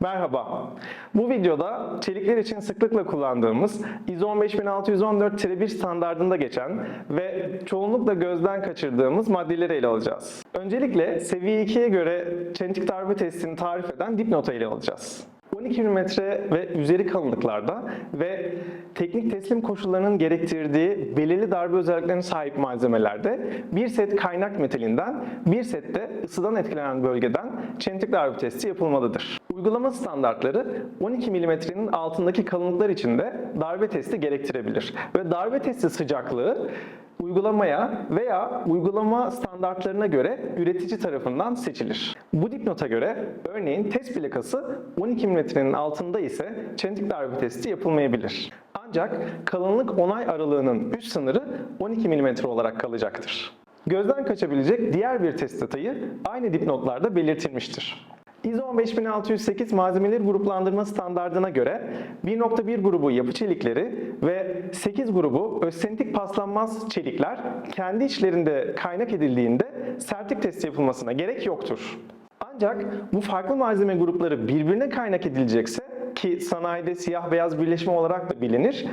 Merhaba. Bu videoda çelikler için sıklıkla kullandığımız ISO 15614-1 standardında geçen ve çoğunlukla gözden kaçırdığımız maddeleri ele alacağız. Öncelikle seviye 2'ye göre çentik darbe testini tarif eden dipnota ele alacağız. 12 mm ve üzeri kalınlıklarda ve teknik teslim koşullarının gerektirdiği belirli darbe özelliklerine sahip malzemelerde bir set kaynak metalinden, bir set de ısıdan etkilenen bölgeden çentik darbe testi yapılmalıdır. Uygulama standartları 12 mm'nin altındaki kalınlıklar için de darbe testi gerektirebilir ve darbe testi sıcaklığı uygulamaya veya uygulama standartlarına göre üretici tarafından seçilir. Bu dipnota göre örneğin test plakası 12 mm'nin altında ise çentik darbe testi yapılmayabilir. Ancak kalınlık onay aralığının üst sınırı 12 mm olarak kalacaktır. Gözden kaçabilecek diğer bir test detayı aynı dipnotlarda belirtilmiştir. ISO 15608 malzemeleri gruplandırma standardına göre 1.1 grubu yapı çelikleri ve 8 grubu özsentik paslanmaz çelikler kendi içlerinde kaynak edildiğinde sertlik testi yapılmasına gerek yoktur. Ancak bu farklı malzeme grupları birbirine kaynak edilecekse ki sanayide siyah beyaz birleşme olarak da bilinir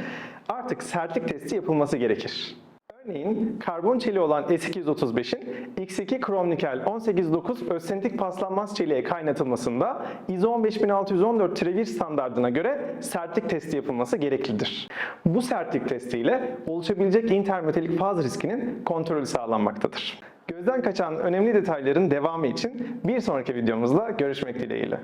artık sertlik testi yapılması gerekir. Örneğin karbon çeliği olan S235'in X2 krom nikel 189 özsentik paslanmaz çeliğe kaynatılmasında ISO 15614-1 standardına göre sertlik testi yapılması gereklidir. Bu sertlik testiyle oluşabilecek intermetalik faz riskinin kontrolü sağlanmaktadır. Gözden kaçan önemli detayların devamı için bir sonraki videomuzda görüşmek dileğiyle.